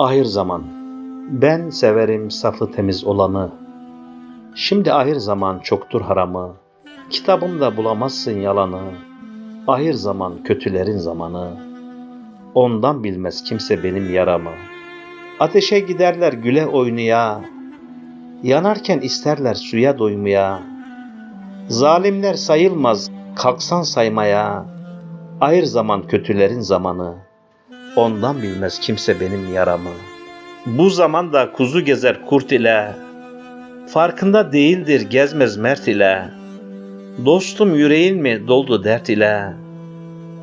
Ahir zaman. Ben severim safı temiz olanı. Şimdi ahir zaman çoktur haramı. Kitabımda bulamazsın yalanı. Ahir zaman kötülerin zamanı. Ondan bilmez kimse benim yaramı. Ateşe giderler güle oynaya. Yanarken isterler suya doymaya. Zalimler sayılmaz kalksan saymaya. Ahir zaman kötülerin zamanı. Ondan bilmez kimse benim yaramı. Bu zamanda kuzu gezer kurt ile. Farkında değildir gezmez mert ile. Dostum yüreğin mi doldu dert ile.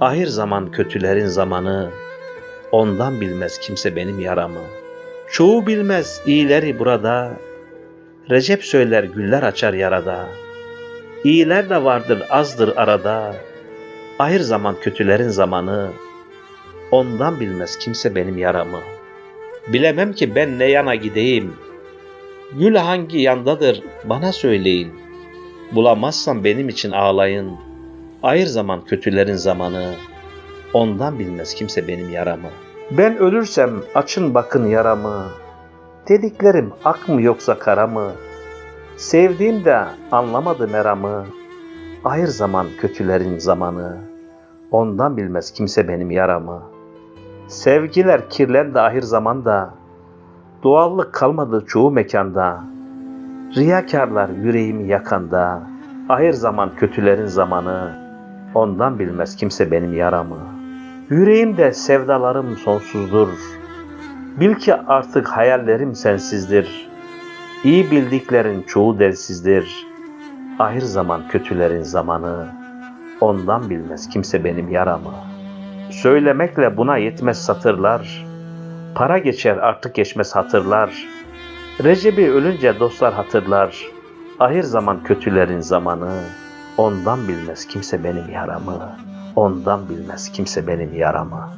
Ahir zaman kötülerin zamanı. Ondan bilmez kimse benim yaramı. Çoğu bilmez iyileri burada. Recep söyler güller açar yarada. İyiler de vardır azdır arada. Ahir zaman kötülerin zamanı. Ondan bilmez kimse benim yaramı. Bilemem ki ben ne yana gideyim. Gül hangi yandadır bana söyleyin. Bulamazsam benim için ağlayın. Ayır zaman kötülerin zamanı. Ondan bilmez kimse benim yaramı. Ben ölürsem açın bakın yaramı. Dediklerim ak mı yoksa kara mı? Sevdiğim de anlamadı meramı. Ayır zaman kötülerin zamanı. Ondan bilmez kimse benim yaramı. Sevgiler kirlendi ahir zamanda. Doğallık kalmadı çoğu mekanda. Riyakarlar yüreğimi yakanda. Ahir zaman kötülerin zamanı. Ondan bilmez kimse benim yaramı. Yüreğimde sevdalarım sonsuzdur. Bil ki artık hayallerim sensizdir. İyi bildiklerin çoğu delsizdir. Ahir zaman kötülerin zamanı. Ondan bilmez kimse benim yaramı. Söylemekle buna yetmez satırlar. Para geçer artık geçmez hatırlar. Recep'i ölünce dostlar hatırlar. Ahir zaman kötülerin zamanı. Ondan bilmez kimse benim yaramı. Ondan bilmez kimse benim yaramı.